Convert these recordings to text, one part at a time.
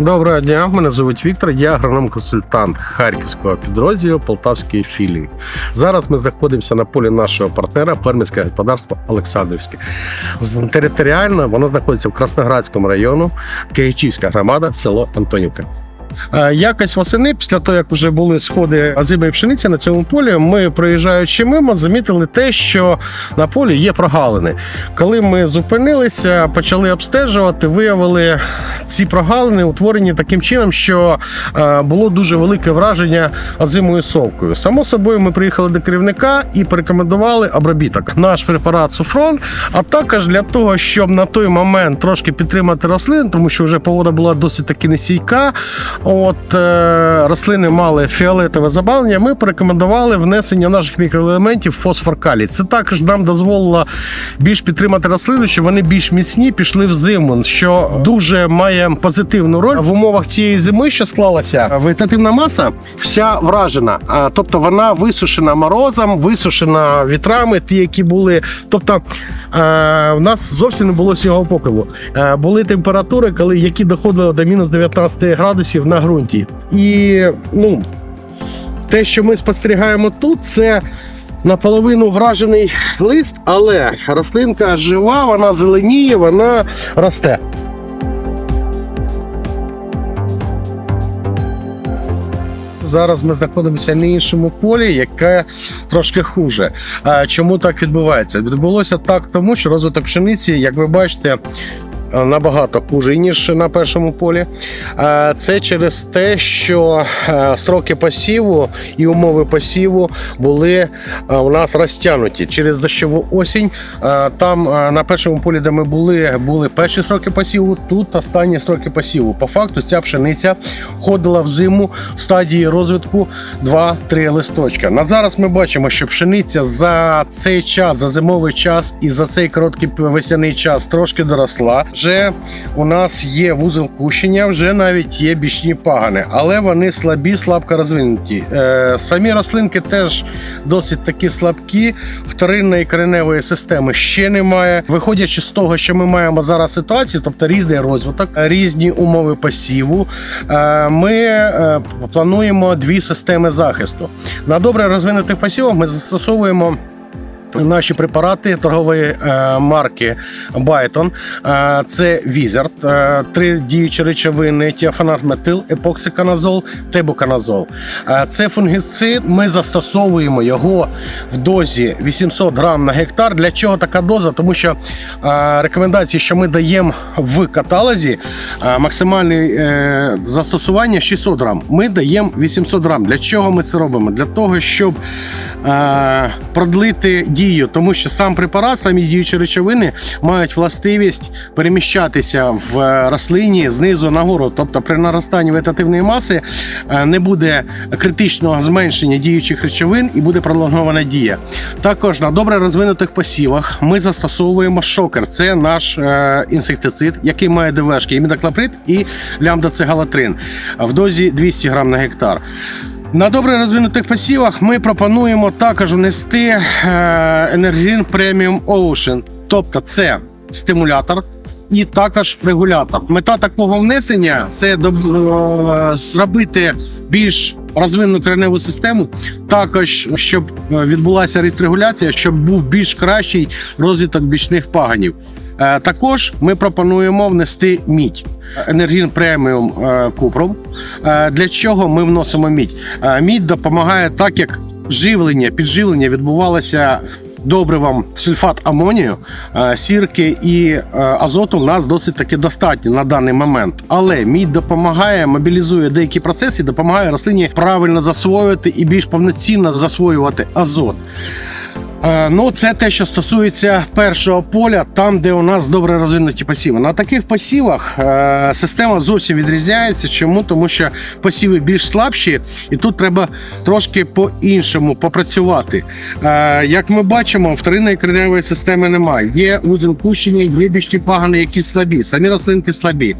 Доброго дня, мене звуть Віктор, я агроном-консультант Харківського підрозділу Полтавської філії. Зараз ми знаходимося на полі нашого партнера фермерське господарство Олександрівське. Територіально воно знаходиться в Красноградському району, Київчівська громада, село Антонівка. Е, Якось восени, після того, як вже були сходи озимої пшениці на цьому полі, ми проїжджаючи мимо, замітили те, що на полі є прогалини. Коли ми зупинилися, почали обстежувати, виявили ці прогалини утворені таким чином, що е, було дуже велике враження озимою совкою. Само собою, ми приїхали до керівника і порекомендували обробіток. Наш препарат Суфрон, а також для того, щоб на той момент трошки підтримати рослин, тому що вже погода була досить таки нестійка. От е, рослини мали фіолетове забарвлення. Ми порекомендували внесення наших мікроелементів фосфор калій. Це також нам дозволило більш підтримати рослини, щоб вони більш міцні пішли в зиму, що дуже має позитивну роль в умовах цієї зими, що склалася. Вегетативна маса вся вражена, тобто вона висушена морозом, висушена вітрами, ті, які були. Тобто е, в нас зовсім не було сього покриву. Е, були температури, коли які доходили до мінус 19 градусів на ґрунті. І ну, те, що ми спостерігаємо тут, це наполовину вражений лист, але рослинка жива, вона зеленіє, вона росте. Зараз ми знаходимося на іншому полі, яке трошки хуже. Чому так відбувається? Відбулося так, тому що розвиток пшениці, як ви бачите, набагато хуже, ніж на першому полі. Е, Це через те, що е, строки посіву і умови посіву були е, у нас розтягнуті через дощову осінь. Е, Там е, на першому полі, де ми були, були перші строки посіву, тут останні строки посіву. По факту ця пшениця ходила в зиму в стадії розвитку 2-3 листочка. На зараз ми бачимо, що пшениця за цей час, за зимовий час і за цей короткий весняний час трошки доросла. Вже у нас є вузол кущення, вже навіть є бічні пагани, але вони слабі, слабко розвинуті. Е, самі рослинки теж досить такі слабкі. Вторинної кореневої системи ще немає. Виходячи з того, що ми маємо зараз ситуацію, тобто різний розвиток, різні умови посіву. е, Ми е, плануємо дві системи захисту. На добре розвинутих посівах ми застосовуємо. Наші препарати торгової е, марки Byton. Е, це Візерт, три діючі речовини: тіафанат метил, епоксиканазол, тебуканазол. Е, це фунгіцид. Ми застосовуємо його в дозі 800 грам на гектар. Для чого така доза? Тому що рекомендації, що ми даємо в каталозі, максимальне застосування 600 грам. Ми даємо 800 грам. Для чого ми це робимо? Для того, щоб продлити дію, тому що сам препарат, самі діючі речовини мають властивість переміщатися в е, рослині знизу нагору. Тобто при наростанні вегетативної маси е, не буде критичного зменшення діючих речовин і буде пролонгована дія. Також на добре розвинутих посівах ми застосовуємо шокер. Це наш е, інсектицид, який має ДВшки імідаклоприд і лямдоцегалатрин в дозі 200 грам на гектар. На добре розвинутих посівах ми пропонуємо також внести Energreen Premium Ocean, тобто це стимулятор. І також регулятор. Мета такого внесення це е, зробити більш розвинену кореневу систему, також щоб е, відбулася рестрегуляція, щоб був більш кращий розвиток бічних паганів. Е, Також ми пропонуємо внести мідь. Енергін преміум купром. Е, Для чого ми вносимо мідь? Е, Мідь допомагає так, як живлення, підживлення відбувалося добривом сульфат амонію, е, сірки і е, азоту в нас досить таки достатньо на даний момент. Але мідь допомагає, мобілізує деякі процеси, допомагає рослині правильно засвоювати і більш повноцінно засвоювати азот. Е, Ну, це те, що стосується першого поля, там, де у нас добре розвинуті посіви. На таких посівах е, система зовсім відрізняється. Чому? Тому що посіви більш слабші, і тут треба трошки по-іншому попрацювати. Е, як ми бачимо, вторинної кореневої системи немає. Є узел кущення, є бічні пагани, які слабі, самі рослинки слабі.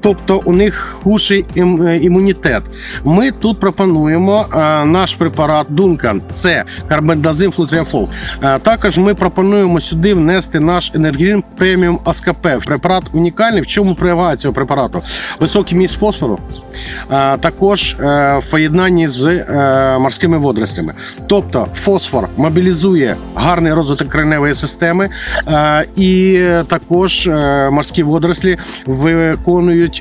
Тобто у них худший е, імунітет. Ми тут пропонуємо е, наш препарат Duncan, це карбендазим флутріафол. Е, також ми пропонуємо сюди внести наш енергін преміум АСКП. Препарат унікальний. В чому перевага цього препарату? Високий міст фосфору, також в поєднанні з морськими водорослями. Тобто фосфор мобілізує гарний розвиток кореневої системи, і також морські водорослі виконують.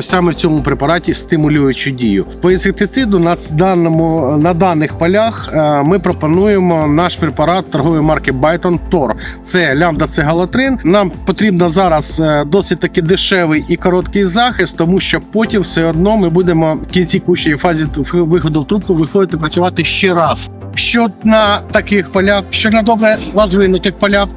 Саме в цьому препараті стимулюючу дію по інсектициду на даному на даних полях е, ми пропонуємо наш препарат торгової марки Byton Tor. Це лямбда-цигалатрин. Нам потрібно зараз е, досить таки дешевий і короткий захист, тому що потім все одно ми будемо в кінці кущої фазі виходу в трубку виходити працювати ще раз. Що на таких полях, що на добре розвинутих полях.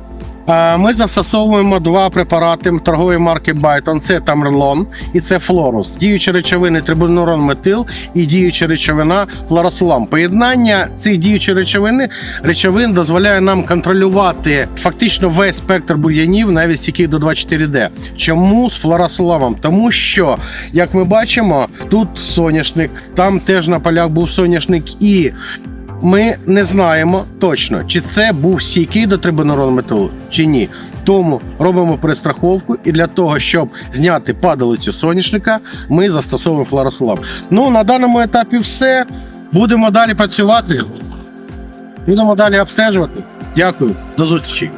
Е, Ми застосовуємо два препарати торгової марки Byton. Це Тамерлон і це Флорус. Діючі речовини трибунурон метил і діюча речовина флоросулам. Поєднання цих діючих речовини речовин дозволяє нам контролювати фактично весь спектр бур'янів, навіть стійких до 24D. Чому з флоросуламом? Тому що, як ми бачимо, тут соняшник, там теж на полях був соняшник і ми не знаємо точно, чи це був стійкий до трибунорон металу, чи ні. Тому робимо перестраховку, і для того, щоб зняти падалицю соняшника, ми застосовуємо флоросулам. Ну на даному етапі все. Будемо далі працювати. Будемо далі обстежувати. Дякую, до зустрічі.